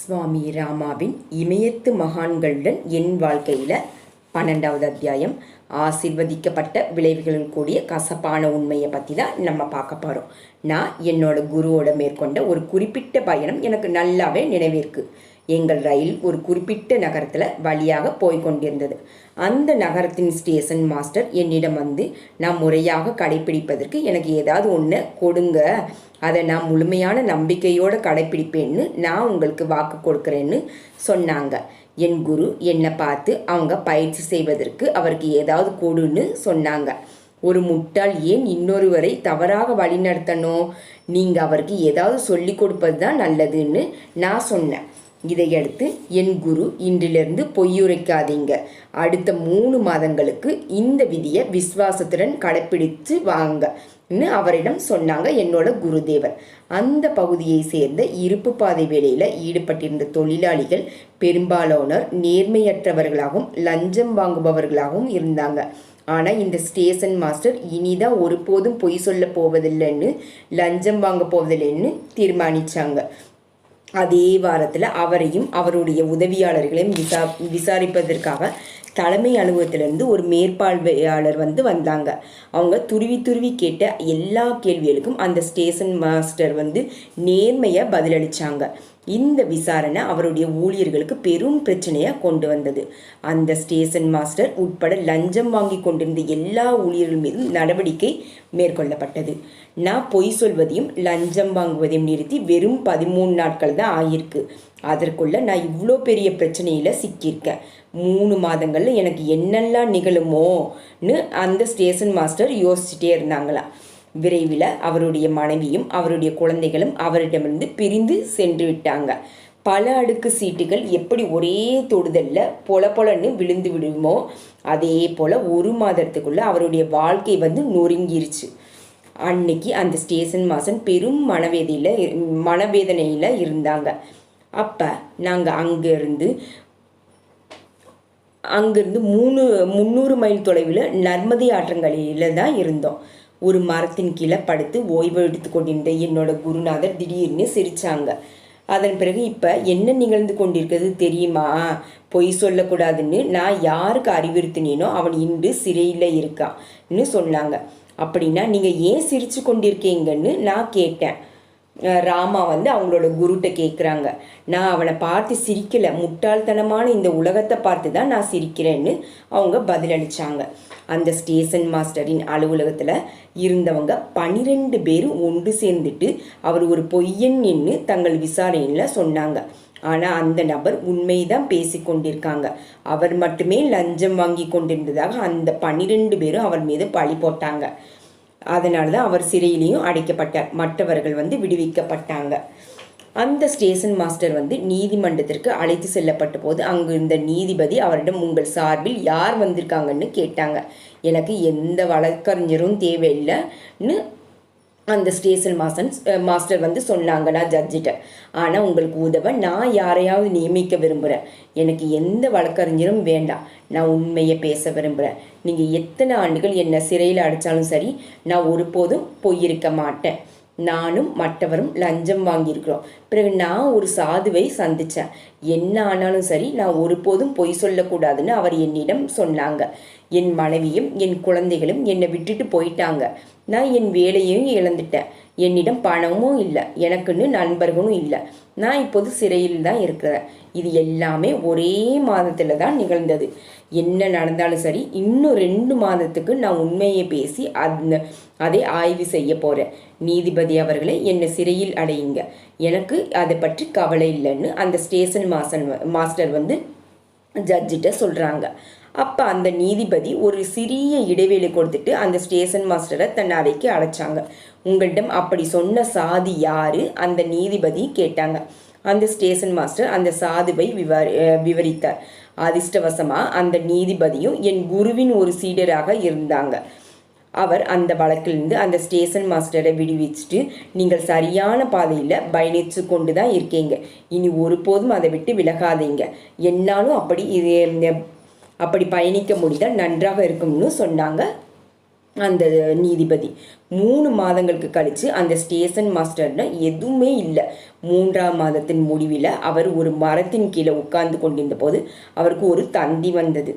சுவாமி ராமாவின் இமயத்து மகான்களுடன் என் வாழ்க்கையில் பன்னெண்டாவது அத்தியாயம். ஆசிர்வதிக்கப்பட்ட விளைவுகளில் கூடிய கசப்பான உண்மையை பற்றி தான் நம்ம பார்க்க போகிறோம் நான் என்னோட குருவோட மேற்கொண்ட ஒரு குறிப்பிட்ட பயணம் எனக்கு நல்லாவே நினைவிருக்கு. எங்கள் ரயில் ஒரு குறிப்பிட்ட நகரத்தில் வழியாக போய்கொண்டிருந்தது அந்த நகரத்தின் ஸ்டேஷன் மாஸ்டர் என்னிடம் வந்து நான் முறையாக கடைப்பிடிப்பதற்கு எனக்கு ஏதாவது ஒன்று கொடுங்க. அதை நான் முழுமையான நம்பிக்கையோடு கடைப்பிடிப்பேன்னு நான் உங்களுக்கு வாக்கு கொடுக்குறேன்னு சொன்னாங்க. என் குரு என்னை பார்த்து அவங்க பயிற்சி செய்வதற்கு அவருக்கு ஏதாவது கொடுன்னு சொன்னாங்க. ஒரு முட்டாள் ஏன் இன்னொருவரை தவறாக வழிநடத்தணும்? நீங்கள் அவருக்கு ஏதாவது சொல்லி கொடுப்பது தான் நல்லதுன்னு நான் சொன்னேன். இதையடுத்து என் குரு இன்றிலிருந்து பொய்யுரைக்காதீங்க. அடுத்த மூணு மாதங்களுக்கு இந்த விதியை விசுவாசத்துடன் கடைப்பிடித்து வாங்க அவரிடம் சொன்னாங்க என்னோட குருதேவர் அந்த பகுதியை சேர்ந்த இருப்பு பாதை வேலையில் ஈடுபட்டிருந்த தொழிலாளிகள் பெரும்பாலானோர் நேர்மையற்றவர்களாகவும் லஞ்சம் வாங்குபவர்களாகவும் இருந்தாங்க. ஆனால் இந்த ஸ்டேஷன் மாஸ்டர் இனிதான் ஒருபோதும் பொய் சொல்ல போவதில்லைன்னு லஞ்சம் வாங்க போவதில்லைன்னு தீர்மானிச்சாங்க. அதே வாரத்தில் அவரையும் அவருடைய உதவியாளர்களையும் விசா விசாரிப்பதற்காக தலைமை அலுவலகத்திலேருந்து ஒரு மேற்பார்வையாளர் வந்து வந்தாங்க. அவங்க துருவி துருவி கேட்ட எல்லா கேள்விகளுக்கும் அந்த ஸ்டேஷன் மாஸ்டர் வந்து நேர்மையாக பதிலளித்தாங்க இந்த விசாரணை அவருடைய ஊழியர்களுக்கு பெரும் பிரச்சனையாக கொண்டு வந்தது. அந்த ஸ்டேஷன் மாஸ்டர் உட்பட லஞ்சம் வாங்கி கொண்டிருந்த எல்லா ஊழியர்கள் மீதும் நடவடிக்கை மேற்கொள்ளப்பட்டது. நான் பொய் சொல்வதையும் லஞ்சம் வாங்குவதையும் நிறுத்தி வெறும் பதிமூணு நாட்கள் தான் ஆகியிருக்கு அதற்குள்ள நான் இவ்வளோ பெரிய பிரச்சனையில் சிக்கியிருக்கேன். மூணு மாதங்களில் எனக்கு என்னெல்லாம் நிகழுமோன்னு அந்த ஸ்டேஷன் மாஸ்டர் யோசிச்சுட்டே இருந்தாங்களாம் விரைவில் அவருடைய மனைவியும் அவருடைய குழந்தைகளும் அவரிடமிருந்து பிரிந்து சென்று விட்டாங்க. பல அடுக்கு சீட்டுகள் எப்படி ஒரே தொடுதலில் பொல பொலன்னு விழுந்து விடுமோ அதே போல் ஒரு மாதத்துக்குள்ளே அவருடைய வாழ்க்கை வந்து நொறுங்கிருச்சு. அன்னைக்கு அந்த ஸ்டேஷன் மாசன் பெரும் மனவேதையில் மனவேதனையில் இருந்தாங்க. அப்போ நாங்கள் அங்கேருந்து அங்கேருந்து மூணு முந்நூறு மைல் தொலைவில் நர்மதை ஆற்றங்கரையில் தான் இருந்தோம். ஒரு மரத்தின் கீழே படுத்து ஓய்வு எடுத்து கொண்டிருந்த என்னோட குருநாதர் திடீர்னு சிரிச்சாங்க. அதன் பிறகு இப்போ என்ன நிகழ்ந்து கொண்டிருக்கிறது தெரியுமா? பொய் சொல்லக்கூடாதுன்னு நான் யாருக்கு அறிவுறுத்தினேனோ அவன் இன்று சிறையில் இருக்கான்னு சொன்னாங்க. அப்படின்னா நீங்கள் ஏன் சிரித்து கொண்டிருக்கீங்கன்னு நான் கேட்டேன். ராமா வந்து அவங்களோட குருட்ட கேட்குறாங்க நான் அவனை பார்த்து சிரிக்கலை. முட்டாள்தனமான இந்த உலகத்தை பார்த்து தான் நான் சிரிக்கிறேன்னு அவங்க பதிலளித்தாங்க அந்த ஸ்டேஷன் மாஸ்டரின் அலுவலகத்தில் இருந்தவங்க பனிரெண்டு பேர் ஒன்று சேர்ந்துட்டு அவர் ஒரு பொய்யன் என்று தங்கள் விசாரணையில் சொன்னாங்க. ஆனால் அந்த நபர் உண்மைதான் பேசி கொண்டிருக்காங்க. அவர் மட்டுமே லஞ்சம் வாங்கி கொண்டிருந்ததாக அந்த பன்னிரெண்டு பேரும் அவர் மீது பழி போட்டாங்க. அதனால தான் அவர் சிறையிலையும் அடைக்கப்பட்டார். மற்றவர்கள் வந்து விடுவிக்கப்பட்டாங்க. அந்த ஸ்டேஷன் மாஸ்டர் வந்து நீதிமன்றத்திற்கு அழைத்து செல்லப்பட்ட போது அங்கு இருந்த நீதிபதி அவரிடம் உங்கள் சார்பில் யார் வந்திருக்காங்கன்னு கேட்டாங்க. எனக்கு எந்த வழக்கறிஞரும் தேவையில்லைன்னு அந்த ஸ்டேஷன் மாசன் மாஸ்டர் வந்து சொன்னாங்க நான் ஜட்ஜிட்ட ஆனால் உங்களுக்கு உதவ நான் யாரையாவது நியமிக்க விரும்புகிறேன் எனக்கு எந்த வழக்கறிஞரும் வேண்டாம். நான் உண்மையை பேச விரும்புகிறேன் நீங்கள் எத்தனை ஆண்டுகள் என்னை சிறையில் அடித்தாலும் சரி நான் ஒருபோதும் போயிருக்க மாட்டேன். நானும் மற்றவரும் லஞ்சம் வாங்கியிருக்கிறோம். பிறகு நான் ஒரு சாதுவை சந்தித்தேன் என்ன ஆனாலும் சரி நான் ஒருபோதும் பொய் சொல்லக்கூடாதுன்னு அவர் என்னிடம் சொன்னாங்க. என் மனைவியும் என் குழந்தைகளும் என்னை விட்டுட்டு போயிட்டாங்க. நான் என் வேலையையும் இழந்துட்டேன். என்னிடம் பணமும் இல்லை. எனக்குன்னு நண்பர்களும் இல்லை. நான் இப்போது சிறையில் தான் இருக்கிறேன். இது எல்லாமே ஒரே மாதத்தில் தான் நிகழ்ந்தது. என்ன நடந்தாலும் சரி இன்னும் ரெண்டு மாதத்துக்கு நான் உண்மையை பேசி அந்த அதை ஆய்வு செய்ய போகிறேன் நீதிபதி அவர்களை என்னை சிறையில் அடையுங்க. எனக்கு அதை பற்றி கவலை இல்லைன்னு அந்த ஸ்டேஷன் மாசன் மாஸ்டர் வந்து ஜட்ஜிட்ட சொல்கிறாங்க அப்போ அந்த நீதிபதி ஒரு சிறிய இடைவேளை கொடுத்துட்டு அந்த ஸ்டேஷன் மாஸ்டரை தன் அறைக்கு அழைச்சாங்க. உங்களிடம் அப்படி சொன்ன சாதி யாரு? அந்த நீதிபதி கேட்டாங்க. அந்த ஸ்டேஷன் மாஸ்டர் அந்த சாதுவை விவரி விவரித்தார். அதிர்ஷ்டவசமாக அந்த நீதிபதியும் என் குருவின் ஒரு சீடராக இருந்தாங்க. அவர் அந்த வழக்கிலிருந்து அந்த ஸ்டேஷன் மாஸ்டரை விடுவிச்சுட்டு நீங்கள் சரியான பாதையில் பயணித்து கொண்டு தான் இருக்கீங்க. இனி ஒருபோதும் அதை விட்டு விலகாதீங்க. என்னாலும் அப்படி இது அப்படி பயணிக்க முடிந்தால் நன்றாக இருக்கும்னு சொன்னாங்க அந்த நீதிபதி. மூணு மாதங்களுக்கு கழித்து அந்த ஸ்டேஷன் மாஸ்டர்னு எதுவுமே இல்லை. மூன்றாம் மாதத்தின் முடிவில் அவர் ஒரு மரத்தின் கீழே உட்கார்ந்து கொண்டிருந்த போது அவருக்கு ஒரு தந்தி வந்தது.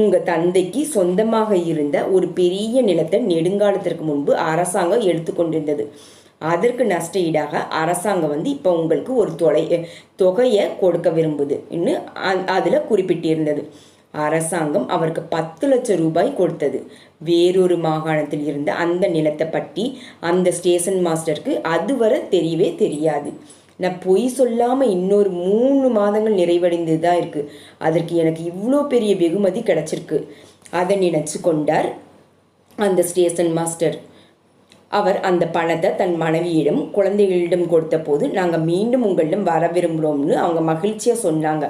உங்கள் தந்தைக்கு சொந்தமாக இருந்த ஒரு பெரிய நிலத்தை நெடுங்காலத்திற்கு முன்பு அரசாங்கம் எடுத்துக்கொண்டிருந்தது அதற்கு நஷ்ட ஈடாக அரசாங்கம் வந்து இப்போ உங்களுக்கு ஒரு தொலை தொகையை கொடுக்க விரும்புதுன்னு அதில் குறிப்பிட்டிருந்தது. அரசாங்கம் அவருக்கு பத்து லட்சம் ரூபாய் கொடுத்தது. வேறொரு மாகாணத்தில் இருந்த அந்த நிலத்தை பற்றி அந்த ஸ்டேஷன் மாஸ்டருக்கு அதுவரை தெரியவே தெரியாது. நான் பொய் சொல்லாமல் இன்னொரு மூணு மாதங்கள் நிறைவடைந்து தான் இருக்குது அதற்கு எனக்கு இவ்வளோ பெரிய வெகுமதி கிடச்சிருக்கு. அதை நினச்சி கொண்டார் அந்த ஸ்டேஷன் மாஸ்டர். அவர் அந்த பணத்தை தன் மனைவியிடம் குழந்தைகளிடம் கொடுத்த போது நாங்கள் மீண்டும் உங்களிடம் வர விரும்புகிறோம்னு அவங்க மகிழ்ச்சியாக சொன்னாங்க.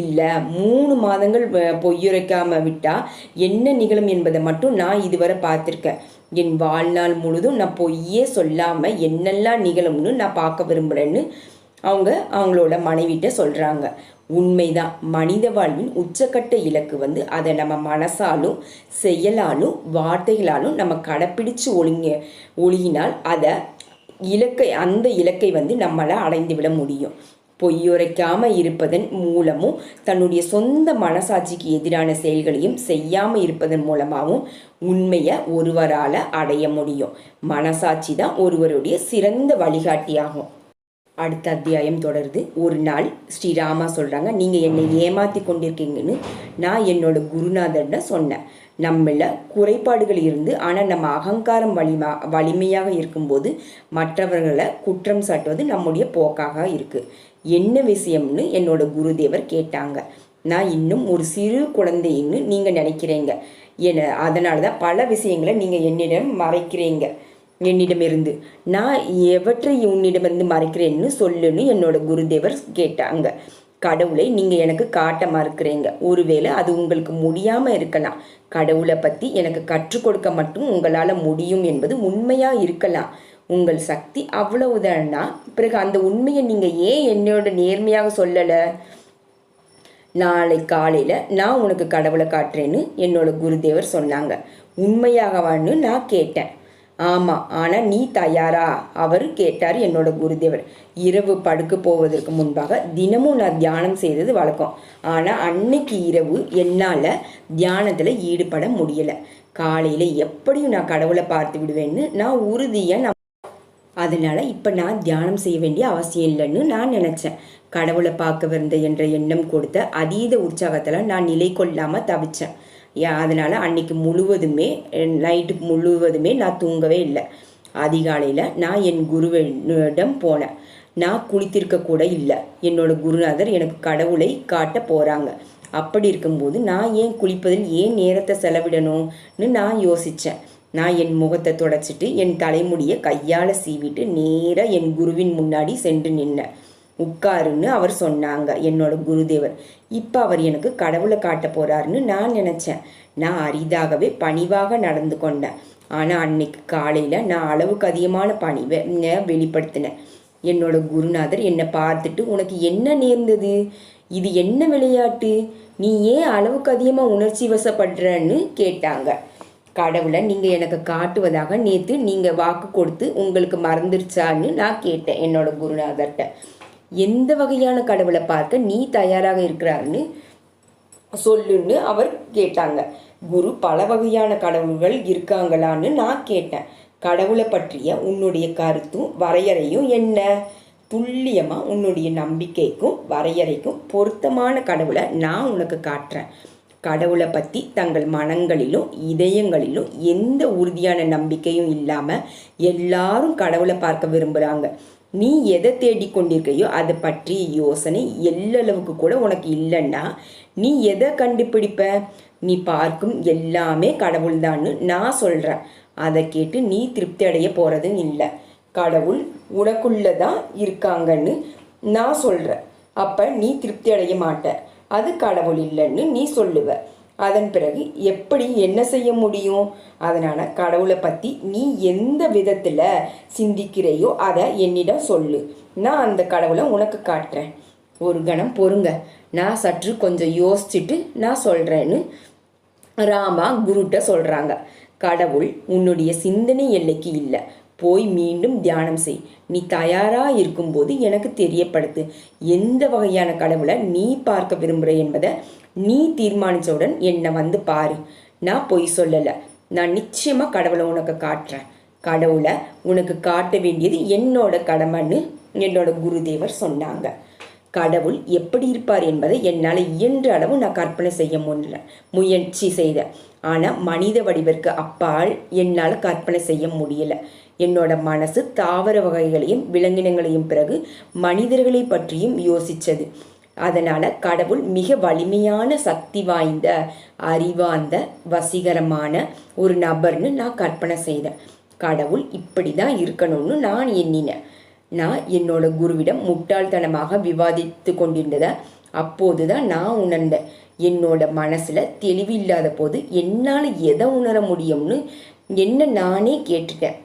இல்லை மூணு மாதங்கள் பொய்யுரைக்காமல் விட்டால் என்ன நிகழும் என்பதை மட்டும் நான் இதுவரை பார்த்துருக்கேன். என் வாழ்நாள் முழுதும் நான் பொய்யே சொல்லாமல் என்னெல்லாம் நிகழும்னு நான் பார்க்க விரும்புகிறேன்னு அவங்க அவங்களோட மனைவிட்ட சொல்கிறாங்க உண்மைதான். மனித வாழ்வின் உச்சக்கட்ட இலக்கு வந்து அதை நம்ம மனசாலும் செயலாலும் வார்த்தைகளாலும் நம்ம கடைப்பிடிச்சு ஒழுங்க ஒழுகினால் அதை இலக்கை அந்த இலக்கை வந்து நம்மளால் அடைந்து விட முடியும். பொய்யுரைக்காம இருப்பதன் மூலமும் தன்னுடைய சொந்த மனசாட்சிக்கு எதிரான செயல்களையும் செய்யாமல் இருப்பதன் மூலமாகவும் உண்மையை ஒருவரால் அடைய முடியும். மனசாட்சி தான் ஒருவருடைய சிறந்த வழிகாட்டியாகும். அடுத்த அத்தியாயம் தொடருது. ஒரு நாள் ஸ்ரீராமா சொல்கிறாங்க நீங்கள் என்னை ஏமாற்றி கொண்டிருக்கீங்கன்னு நான் என்னோட குருநாதர்கிட்ட சொன்னேன். நம்மள குறைபாடுகள் இருந்து ஆனால் நம்ம அகங்காரம் வலிமா வலிமையாக இருக்கும்போது மற்றவர்களை குற்றம் சாட்டுவது நம்முடைய போக்காக இருக்குது என்ன விஷயம்னு என்னோட குருதேவர் கேட்டாங்க. நான் இன்னும் ஒரு சிறு குழந்தைன்னு நீங்கள் நினைக்கிறீங்க. என அதனால தான் பல விஷயங்களை நீங்கள் என்னிடம் மறைக்கிறீங்க. என்னிடமிருந்து. நான் எவற்றை உன்னிடமிருந்து மறைக்கிறேன்னு சொல்லுன்னு என்னோட குருதேவர் கேட்டாங்க. கடவுளை நீங்கள் எனக்கு காட்ட மறுக்கிறீங்க. ஒருவேளை அது உங்களுக்கு முடியாமல் இருக்கலாம். கடவுளை பற்றி எனக்கு கற்றுக் கொடுக்க மட்டும் உங்களால் முடியும் என்பது உண்மையாக இருக்கலாம். உங்கள் சக்தி அவ்வளவுதானா? பிறகு அந்த உண்மையை நீங்கள் ஏன் என்னோட நேர்மையாக சொல்லலை? நாளை காலையில் நான் உனக்கு கடவுளை காட்டுறேன்னு என்னோட குருதேவர் சொன்னாங்க. உண்மையாகவான்னு நான் கேட்டேன். ஆமாம் ஆனால் நீ தயாரா? அவர் கேட்டார் என்னோட குருதேவர். இரவு படுக்க போவதற்கு முன்பாக தினமும் நான் தியானம் செய்தது வழக்கம். ஆனால் அன்னைக்கு இரவு என்னால் தியானத்தில் ஈடுபட முடியலை. காலையில் எப்படியும் நான் கடவுளை பார்த்து விடுவேன்னு நான் உறுதியாக நான் அதனால் இப்போ நான் தியானம் செய்ய வேண்டிய அவசியம் இல்லைன்னு நான் நினச்சேன். கடவுளை பார்க்க வந்த என்ற எண்ணம் கொடுத்த அதீத உற்சாகத்தில் நான் நிலை கொள்ளாமல் தவிச்சேன். அதனால் அன்றைக்கி முழுவதுமே நைட்டு முழுவதுமே நான் தூங்கவே இல்லை. அதிகாலையில் நான் என் குருவிடம் போனேன். நான் குளித்திருக்க கூட இல்லை. என்னோட குருநாதர் எனக்கு கடவுளை காட்ட போகிறாங்க அப்படி இருக்கும்போது நான் ஏன் குளிப்பதில் ஏன் நேரத்தை செலவிடணும்னு நான் யோசித்தேன் நான் என் முகத்தை தொடச்சிட்டு என் தலைமுடியை கையால் சீவிட்டு நேராக என் குருவின் முன்னாடி சென்று நின்னேன். உட்காருன்னு அவர் சொன்னாங்க என்னோட குருதேவர். இப்போ அவர் எனக்கு கடவுளை காட்ட போறாருன்னு நான் நினச்சேன். நான் அரிதாகவே பணிவாக நடந்து கொண்டேன். ஆனால் அன்னைக்கு காலையில் நான் அளவுக்கு அதிகமான பணிவை வெளிப்படுத்தினேன். என்னோட குருநாதர் என்னை பார்த்துட்டு உனக்கு என்ன நேர்ந்தது? இது என்ன விளையாட்டு? நீ ஏன் அளவுக்கு அதிகமாக உணர்ச்சி வசப்படுறன்னு? கேட்டாங்க. கடவுளை நீங்கள் எனக்கு காட்டுவதாக நேற்று நீங்கள் வாக்கு கொடுத்து உங்களுக்கு மறந்துருச்சான்னு நான் கேட்டேன் என்னோட குருநாதர்கிட்ட. எந்த வகையான கடவுளை பார்க்க நீ தயாராக இருக்கிறான்னு சொல்லுன்னு அவர் கேட்டாங்க. குரு பல வகையான கடவுள்கள் இருக்காங்களான்னு நான் கேட்டேன். கடவுளை பற்றிய உன்னுடைய கருத்தும் வரையறையும் என்ன? துல்லியமாக உன்னுடைய நம்பிக்கைக்கும் வரையறைக்கும் பொருத்தமான கடவுளை நான் உனக்கு காட்டுறேன். கடவுளை பற்றி தங்கள் மனங்களிலும் இதயங்களிலும் எந்த உறுதியான நம்பிக்கையும் இல்லாமல் எல்லாரும் கடவுளை பார்க்க விரும்புகிறாங்க நீ எதை தேடிக்கொண்டிருக்கையோ அதை பற்றிய யோசனை எல்லளவுக்கு கூட உனக்கு இல்லைன்னா நீ எதை கண்டுபிடிப்ப? நீ பார்க்கும் எல்லாமே கடவுள்தான்னு நான் சொல்கிறேன் அதை கேட்டு நீ திருப்தி அடைய போகிறதும் இல்லை. கடவுள் உனக்குள்ளே தான் இருக்காங்கன்னு நான் சொல்கிறேன் அப்போ நீ திருப்தி அடைய மாட்ட. அது கடவுள் இல்லைன்னு நீ சொல்லுவ. அதன் பிறகு எப்படி என்ன செய்ய முடியும்? அதனால் கடவுளை பற்றி நீ எந்த விதத்தில் சிந்திக்கிறையோ அதை என்னிடம் சொல்லு. நான் அந்த கடவுளை உனக்கு காட்டுறேன். ஒரு கணம் பொறுங்க. நான் சற்று கொஞ்சம் யோசிச்சுட்டு நான் சொல்கிறேன்னு ராமா குருட்ட சொல்கிறாங்க கடவுள் உன்னுடைய சிந்தனை எல்லைக்கு இல்லை. போய் மீண்டும் தியானம் செய். நீ தயாரா இருக்கும்போது எனக்கு தெரியப்படுத்து. எந்த வகையான கடவுளை நீ பார்க்க விரும்புகிற என்பதை நீ தீர்மானித்தவுடன் என்னை வந்து பாரு. நான் பொய் சொல்லலை. நான் நிச்சயமாக கடவுளை உனக்கு காட்டுறேன். கடவுளை உனக்கு காட்ட வேண்டியது என்னோட கடமைன்னு என்னோட குருதேவர் சொன்னாங்க. கடவுள் எப்படி இருப்பார் என்பதை என்னால் இயன்ற அளவு நான் கற்பனை செய்ய முடியல முயற்சி செய்தேன். ஆனால் மனித வடிவிற்கு அப்பால் என்னால் கற்பனை செய்ய முடியலை. என்னோட மனசு தாவர வகைகளையும் விலங்கினங்களையும் பிறகு மனிதர்களை பற்றியும் யோசித்தது அதனால் கடவுள் மிக வலிமையான சக்தி வாய்ந்த அறிவார்ந்த வசீகரமான ஒரு நபர்னு நான் கற்பனை செய்தேன். கடவுள் இப்படி தான் இருக்கணும்னு நான் எண்ணினேன். நான் என்னோட குருவிடம் முட்டாள்தனமாக விவாதித்து கொண்டிருந்ததை அப்போது தான் நான் உணர்ந்தேன். என்னோட மனசில் தெளிவில்லாத போது என்னால் எதை உணர முடியும்னு என்ன நானே கேட்டுட்டேன்.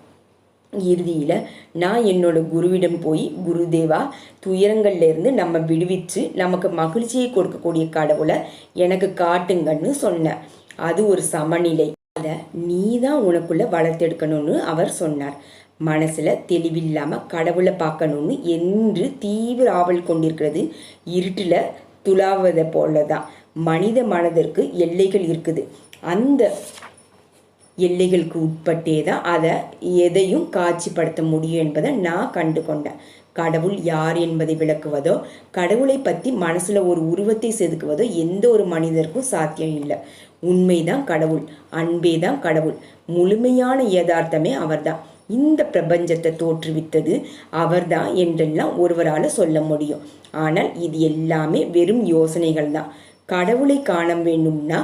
இறுதியில் நான் என்னோட குருவிடம் போய் குருதேவா துயரங்கள்லேருந்து நம்ம விடுவிச்சு நமக்கு மகிழ்ச்சியை கொடுக்கக்கூடிய கடவுளை எனக்கு காட்டுங்கன்னு சொன்னேன் அது ஒரு சமநிலை. அதை நீ தான் உனக்குள்ளே வளர்த்தெடுக்கணும்னு அவர் சொன்னார். மனசில் தெளிவில்லாமல் கடவுளை பார்க்கணும்னு என்று தீவிர ஆவல் கொண்டிருக்கிறது இருட்டில் துளாவதை போல தான் மனித மனதிற்கு எல்லைகள் இருக்குது. அந்த எல்லைகளுக்கு உட்பட்டே தான் அதை எதையும் காட்சிப்படுத்த முடியும் என்பதை நான் கண்டு கொண்டேன் கடவுள் யார் என்பதை விளக்குவதோ கடவுளை பற்றி மனசில் ஒரு உருவத்தை செதுக்குவதோ எந்த ஒரு மனிதருக்கும் சாத்தியம் இல்லை. உண்மைதான் கடவுள் அன்பே தான் கடவுள் முழுமையான யதார்த்தமே அவர்தான். இந்த பிரபஞ்சத்தை தோற்றுவித்தது அவர்தான் என்றெல்லாம் ஒருவரால் சொல்ல முடியும். ஆனால் இது எல்லாமே வெறும் யோசனைகள் தான் கடவுளை காண வேண்டும்னா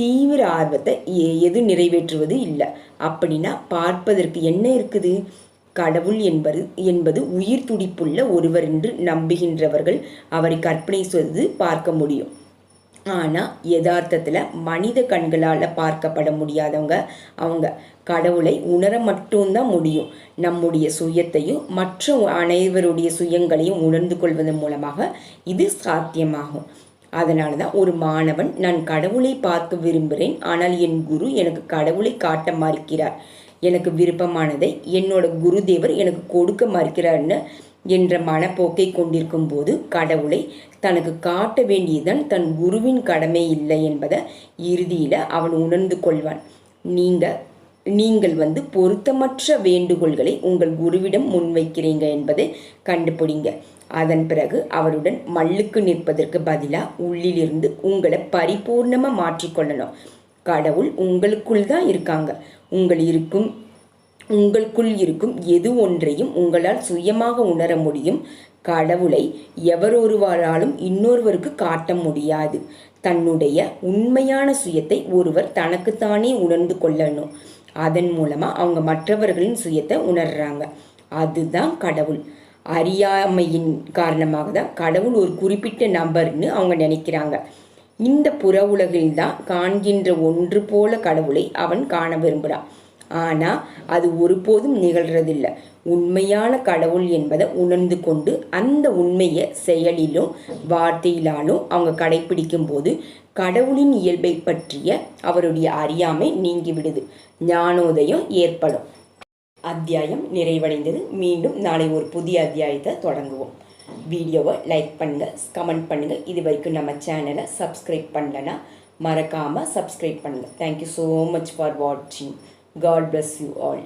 தீவிர ஆர்வத்தை எது நிறைவேற்றுவது இல்லை. அப்படின்னா பார்ப்பதற்கு என்ன இருக்குது? கடவுள் என்பது என்பது உயிர் துடிப்புள்ள ஒருவர் என்று நம்புகின்றவர்கள் அவரை கற்பனை செய்து பார்க்க முடியும். ஆனால் யதார்த்தத்தில் மனித கண்களால் பார்க்கப்பட முடியாதவங்க அவங்க. கடவுளை உணர மட்டும்தான் முடியும். நம்முடைய சுயத்தையும் மற்ற அனைவருடைய சுயங்களையும் உணர்ந்து கொள்வதன் மூலமாக இது சாத்தியமாகும். அதனால தான் ஒரு மாணவன் நான் கடவுளை பார்க்க விரும்புகிறேன் ஆனால் என் குரு எனக்கு கடவுளை காட்ட மறுக்கிறார். எனக்கு விருப்பமானதை என்னோட குருதேவர் எனக்கு கொடுக்க மறுக்கிறார்னு என்ற மனப்போக்கை கொண்டிருக்கும் போது கடவுளை தனக்கு காட்ட வேண்டியதுதான் தன் குருவின் கடமை இல்லை என்பதை இறுதியில் அவன் உணர்ந்து கொள்வான். நீங்கள் நீங்கள் வந்து பொருத்தமற்ற வேண்டுகோள்களை உங்கள் குருவிடம் முன்வைக்கிறீங்க என்பதை கண்டுபிடிங்க. அதன் பிறகு அவருடன் மல்லுக்கு நிற்பதற்கு பதிலாக உள்ளிலிருந்து உங்களை பரிபூர்ணமாக மாற்றிக்கொள்ளணும் கடவுள் உங்களுக்குள் தான் இருக்காங்க. உங்கள் இருக்கும் உங்களுக்குள் இருக்கும் எது ஒன்றையும் உங்களால் சுயமாக உணர முடியும். கடவுளை எவரொருவராலும் இன்னொருவருக்கு காட்ட முடியாது. தன்னுடைய உண்மையான சுயத்தை ஒருவர் தனக்குத்தானே உணர்ந்து கொள்ளணும். அதன் மூலமாக அவங்க மற்றவர்களின் சுயத்தை உணர்றாங்க. அதுதான் கடவுள். அறியாமையின் காரணமாக தான் கடவுள் ஒரு குறிப்பிட்ட நபர்னு அவங்க நினைக்கிறாங்க. இந்த புற உலகில் தான் காண்கின்ற ஒன்று போல கடவுளை அவன் காண விரும்புகிறான் ஆனால் அது ஒருபோதும் நிகழ்றதில்லை. உண்மையான கடவுள் என்பதை உணர்ந்து கொண்டு அந்த உண்மையை செயலிலும் வார்த்தையிலாலும் அவங்க கடைபிடிக்கும் போது கடவுளின் இயல்பை பற்றிய அவருடைய அறியாமை நீங்கிவிடுது. ஞானோதயம் ஏற்படும். அத்தியாயம் நிறைவடைந்தது. மீண்டும் நாளை ஒரு புதிய அத்தியாயத்தை தொடங்குவோம். வீடியோவை லைக் பண்ணுங்கள் கமெண்ட் பண்ணுங்கள் இது வரைக்கும் நம்ம சேனலை சப்ஸ்கிரைப் பண்ணலன்னா மறக்காமல் சப்ஸ்கிரைப் பண்ணுங்கள் thank you so much for வாட்சிங் காட் பிளஸ் யூ ஆல்